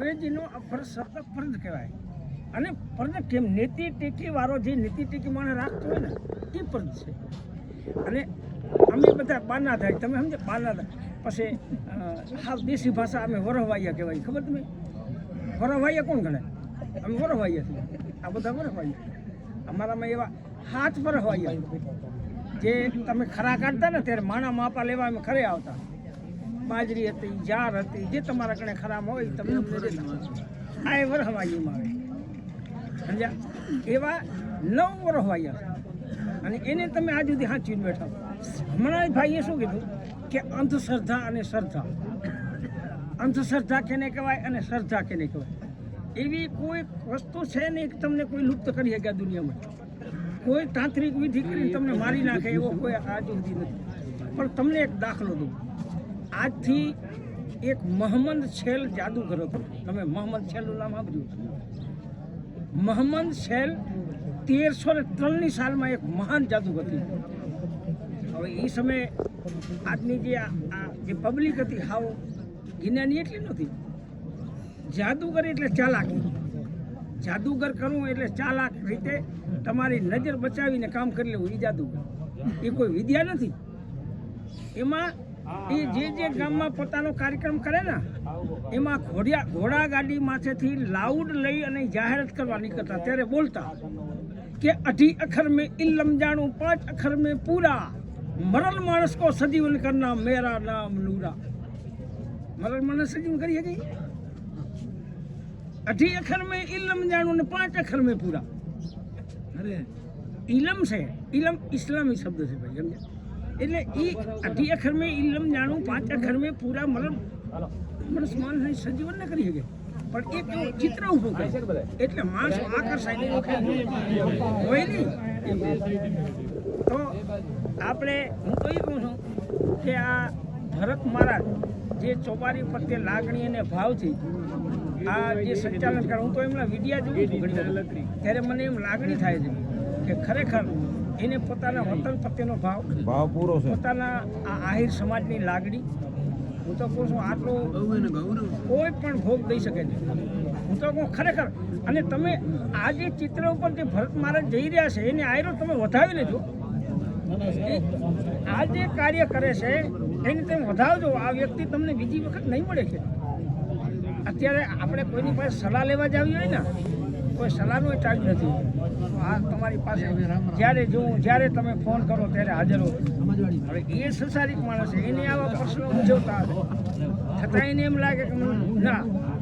આ ફરજ શબ્દ ફરજ કહેવાય. અને ફરજ કેમ? નીતિ ટેકીવાળો જે નીતિ ટેકી માણસ રાખતો હોય ને એ ફરજ છે. અને અમે બધા બાના થાય તમે સમજો બાના થાય પછી હા દેશી ભાષા અમે વરહવાયા કહેવાય, ખબર તમે? વરહવાયા કોણ ગણે? અમે વરહવાયા છીએ. આ બધા વરહવાયા. અમારામાં એવા હાથ વરહવાઈયા જે તમે ખરા કાઢતા ને, ત્યારે માણા માપા લેવા અમે ખરે આવતા. બાજરી હતી, જાર હતી, જે તમારા કણે ખરાબ હોય તમે આ એ વરહવાઈમાં આવે. સમજ્યા? એવા નવ વરહવાયા. અને એને તમે આજ સુધી હાંચવીને બેઠા હમણાં ભાઈએ શું કીધું? કે અંધશ્રદ્ધા અને શ્રદ્ધા. અંધશ્રદ્ધા કેને કહેવાય અને શ્રદ્ધા કેને કહેવાય? એવી કોઈ વસ્તુ છે કે તમને કોઈ લુપ્ત કરી શકે દુનિયામાં? કોઈ તાંત્રિક વિધિ કરીને તમને મારી નાખે એવો કોઈ આજ સુધી નથી. પણ તમને એક દાખલો દઉં. આજથી એક મહમ્મદ છેલ જાદુગર હતો તમે મોહમ્મદ છેલનું નામ સાંભળ્યું મહમ્મદ છેલ તેરસો ને ત્રણની સાલમાં એક મહાન જાદુગર હતી હવે એ સમયે આજની જે આ જે પબ્લિક હતી, હાવ જ્ઞાની એટલી નથી જાદુગર એટલે ચાલાકી. જાદુગર કરવું એટલે ચાલાક રીતે તમારી નજર બચાવીને કામ કરી લેવું એ જાદુગર. એ કોઈ વિદ્યા નથી. એમાં એ જે જે ગામમાં પોતાનો કાર્યક્રમ કરે ને, એમાં ઘોડિયા ઘોડા ગાડી માથેથી લાઉડ લઈ અને જાહેરાત કરવા નીકળતા ત્યારે બોલતા કે અઢી અખર મેં ઇલ્લમ જાણું, પાંચ અખર મેં પૂરા, મરલ માણસ કો સજીવન કરના મેરા નામ નૂરા. મરલ માણસ સજીવન કરી શકે? અઢી અખર મેં ઇલમ જાણું ને પાંચ અખર મેં પૂરા. અરે ઇલમ છે ઇલમ ઇસ્લામી શબ્દ છે ભાઈ, સમજ્યા? એટલે એ અઢી અખર મેં ઇલમ જાણું, પાંચ અખર મેં પૂરા મતલબ માણસ માણસ સજીવન ન કરી શકે. પણ એક એવું ચિત્ર ઊભું કરે. એટલે માણસો આકર્ષાય હોય. નહીં. તો આપણે, હું તો એ કહું છું કે આ ભરત મહારાજ જે ચોપારી પ્રત્યે લાગણી અને ભાવથી આ જે સંચાલન કરે, હું તો એમના વિડિયા જોઉં છું ત્યારે મને એમ લાગણી થાય છે કે ખરેખર એને પોતાના વતન પ્રત્યેનો ભાવ. ભાવ પૂરો છે. પોતાના આ આહિર સમાજની લાગણી. હું તો કહું છું આટલો કોઈ પણ ભોગ દઈ શકે નહીં હું તો કહું ખરેખર. અને તમે આ જે ચિત્ર ઉપર જે ભરત મહારાજ જઈ રહ્યા છે એને આયરો તમે વધાવી લેજો. આ જે કાર્ય કરે છે એને તમે વધાવજો. આ વ્યક્તિ તમને બીજી વખત નહીં મળે છે. અત્યારે આપણે કોઈની પાસે સલાહ લેવા જાવી હોય ને કોઈ સલાહનો ટાઈમ નથી. આ તમારી પાસે જ્યારે જોઉં જ્યારે તમે ફોન કરો ત્યારે હાજર હો હવે એ સંસારિક માણસ છે. એને આવા પ્રશ્નો મૂંઝવતા હશે. છતાં એને એમ લાગે કે ના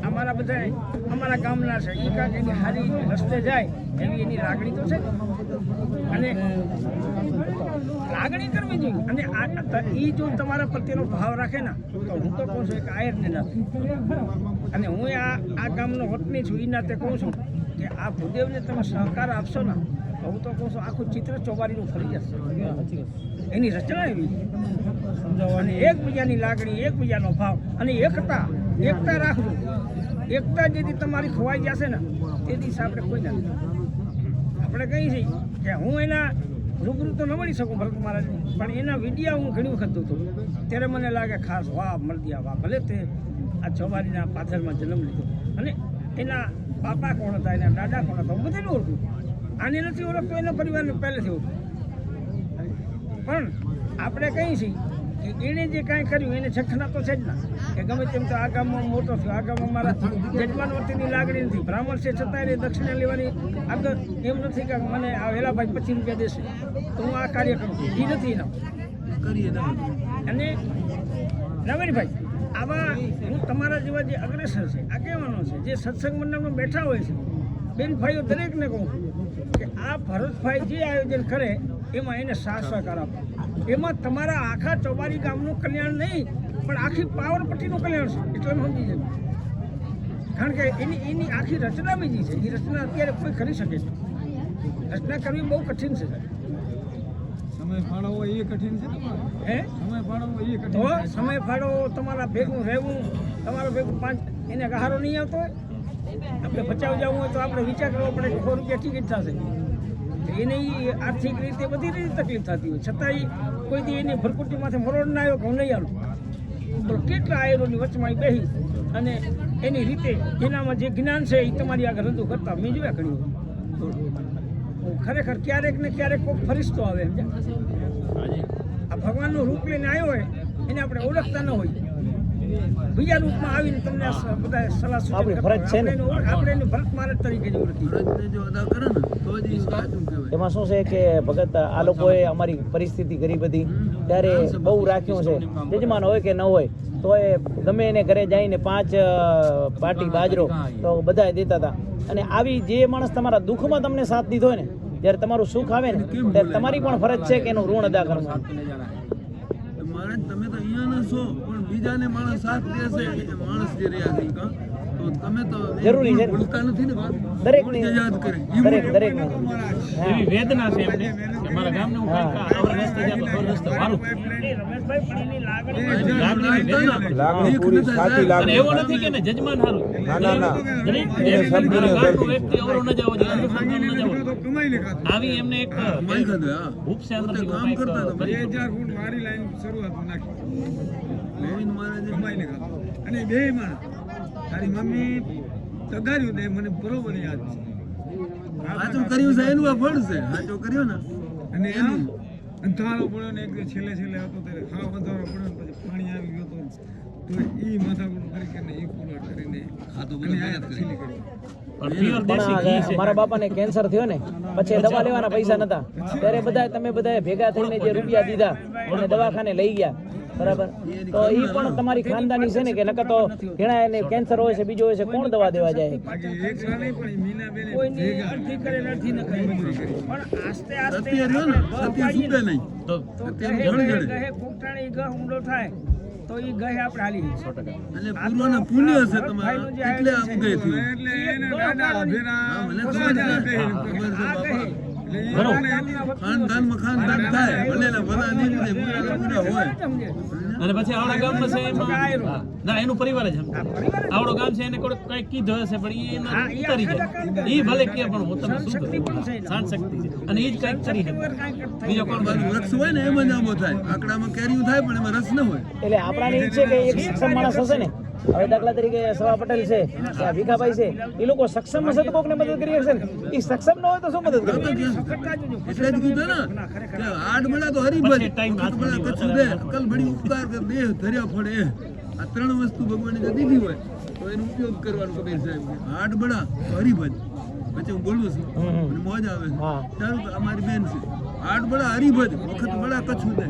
અમારા બધા અમારા ગામના છે. એ કાંઈક એની હારી રસ્તે જાય એવી એની લાગણી તો છે અને લાગણી કરવી જોઈએ. અને આ એ જો તમારા પ્રત્યેનો ભાવ રાખે ને તો હું તો કહું છું કે આયરને નથી અને હું આ આ ગામનો વતની છું એ નાતે કહું છું. કે આ ભૂદેવને તમે સહકાર આપશો ને, તો હું તો કહું છું, આખું ચિત્ર ચોબારીનું ફરી જશે. એની રચના એવી. અને એકબીજાની લાગણી, એકબીજાનો ભાવ. અને એકતા એકતા રાખજો. એકતા જેથી તમારી ખોવાઈ જશે ને તે દિવસે આપણે કોઈ ના. આપણે કહીએ છીએ કે હું એના રૂબરૂ તો ન મળી શકું ભરત મહારાજ પણ એના વિડીયા હું ઘણી વખત જોતો ત્યારે મને લાગે, ખાસ વાહ મળદિયા વાહ. ભલે તે આ ચોબારીના પાથરમાં જન્મ લીધો. અને એના બાપા કોણ હતા એના દાદા કોણ હતા હું બધાને ઓળખું. આને નથી ઓળખતો એના પરિવારને પહેલેથી ઓળખું. પણ આપણે કહીએ છીએ કે એણે જે કાંઈ કર્યું એને છખના તો છે જ ના. કે ગમે તેમ તો આ ગામમાં મોટો થયો આ ગામમાં મારા જજમાન વર્તીની લાગણી નથી. બ્રાહ્મણ છે છતાં એને દક્ષિણા લેવાની આગળ એમ નથી કે મને આ વેલાભાઈ પચીસ રૂપિયા દેશે. તો હું આ કાર્ય કરું એ નથી એના. અને નવીનભાઈ આવા હું તમારા જેવા જે અગ્રેસર છે, આગેવાનો છે, જે સત્સંગ મંડળમાં બેઠા હોય છે બેનભાઈઓ દરેકને કહું કે આ ભરતભાઈ જે આયોજન કરે, એમાં એને સાથ સહકાર આપો. એમાં તમારા આખા ચોબારી ગામનું કલ્યાણ નહીં, પણ આખી પાવરપટ્ટીનું કલ્યાણ છે. એટલે સમજી જાય કારણ કે એની એની આખી રચના બીજી છે. એ રચના અત્યારે કોઈ કરી શકે છે રચના કરવી બહુ કઠિન છે. સમય ફાળવવો એ કઠિન છે હે? સમય ફાળવવો એ કઠિન સમય ફાળો તમારા ભેગું રહેવું તમારા ભેગું પાંચ એને ગહારો નહીં આવતો હોય? આપણે બચાવ જવું હોય તો આપણે વિચાર કરવો પડે કે સો રૂપિયા ટિકિટ થશે. એને આર્થિક રીતે બધી રીતે તકલીફ થતી હોય. છતાંય કોઈ દી એની ભરકુટીમાંથી મરોડ ના આવ્યો કે હું નહીં આવું કેટલા આયરોની વચમાં બેસી અને એની રીતે એનામાં જે જ્ઞાન છે એ તમારી આગળ રજૂ કરતા મેં જોયા વખત. ખરેખર ક્યારેક ને ક્યારેક કોઈક ફરિશ્તો આવે? આ ભગવાનનું રૂપ લઈને આવ્યો હોય એને આપણે ઓળખતા ન હોય બીજા રૂપમાં આવીને તમને બધા સલાહ સૂચન આપણી ફરજ છે ને. આપણે એને ભરત મહારાજ તરીકે જ ઓળખીએ જો અદા કરે ને તો જ સાચું કહેવાય? એમાં શું છે કે ભગત આ લોકોએ અમારી પરિસ્થિતિ ગરીબ હતી ત્યારે બહુ રાખ્યું છે. યજમાન હોય કે ન હોય તો એ ગમે એને ઘરે જઈને પાંચ પાટી બાજરો તો બધા દેતા હતા અને આવી જે માણસ તમારા દુઃખમાં તમને સાથ દીધો હોય ને જ્યારે તમારું સુખ આવે ને ત્યારે તમારી પણ ફરજ છે કે એનું ઋણ અદા કરવું મહારાજ તમે તો અહીંયાના છો પણ બીજાને માણસ સાથ દેશે માણસ જે રહ્યા છે તો તમે તો જરૂરી છે. ભૂલતા નથી ને વાત? દરેકની જે યાદ કરે. દરેક દરેક એવી વેદના છે એમને. કે મારા ગામને હું. કંઈક આવર રસ્તે જાય પર રસ્તે વારું. રમેશભાઈ પણ એની લાગણી પૂરી સાચી લાગણી એવો નથી કે ને જજમાન હારું. ના ના ના. દરેક એને વ્યક્તિ સમજીને મારા વ્યક્તિ અવરો ન જાવો જોઈએ ન. આવી એમને એક અંદરથી પોતે કામ કરતા હતા. કરી બે શકો. ગોવિંદ મહારાજે કમાઈને ખાધો અને બે માણસ તારી મમ્મી તગાર્યું ને મને બરોબર યાદ છે. હાચું કર્યું છે એનું આ ફળ છે. હાચું કર્યું ને. અને એનું. અંધારો પડ્યો ને એક છેલ્લે છેલ્લે હતો ત્યારે હાવ અંધારો પડ્યો ને પછી પાણી આવી ગયો તો તો ઈ માથાકૂટ કરી કરીને ઈ પૂરો કરીને ખાધું અને બધું આયા કરી. મારા બાપાને કેન્સર થયો ને પછી દવા લેવાના પૈસા નતા. ત્યારે બધા તમે બધા ભેગા થઈને જે રૂપિયા દીધા અને દવાખાને લઈ ગયા. બરાબર? તો એ પણ તમારી ખાનદાની છે ને કે નકર તો ઘણા એને કેન્સર હોય છે બીજો હોય છે કોણ દવા દેવા જાય? તો સત્ય ગહે જણ ગહે જડે. ગહે કોકટાણી ગહ હુમલો થાય તો ઈ ગહે આપણે હાલી અને પૂર્વના પુણ્ય હશે તમારા એટલે આ ઉગે થયું. એટલે અને પછી આવડા ગામમાં છે એમાં ના એનું પરિવાર જ આવડો ગામ છે એને કોઈ કીધું હશે પણ એ ઉતરી જાય. એ ભલે કે પણ હું તમને શું શક્તિ કરું. શાંત શક્તિ છે. અને એ જ કંઈક કરી શકે. બીજો કોણ બાજુ? રસ હોય ને એમાં જ આંબો થાય. આંકડામાં કેરીયું થાય પણ એમાં રસ ન હોય. એટલે આપણાને ઈચ્છે છે કે એક શિક્ષણ માણસ હશે ને હવે દાખલા તરીકે સવા પટેલ છે ભીખાભાઈ છે એ લોકો સક્ષમ હશે તો કોકને મદદ કરી શકશે એ સક્ષમ ન હોય તો શું મદદ કરવી એટલે જ કીધું ને કે આઠ બળા તો હરિભજ પછી time વખત બળા અકલ ભળી ઉપકાર કર દેહ ધર્યા ફળે. આ ત્રણ વસ્તુ ભગવાને જો દીધી હોય તો એનો ઉપયોગ કરવાનો કબીર સાહેબ આઠ બળા તો હરિભજ પછી હું બોલું છું. મને મોજ આવે છે. સારું અમારી બેન છે. આઠ બળા હરિભજ વખત બળા કચ્છું દે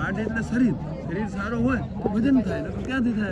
આઠ એટલે શરીર. શરીર સારો હોય તો ભજન થાય ક્યાંથી થાય?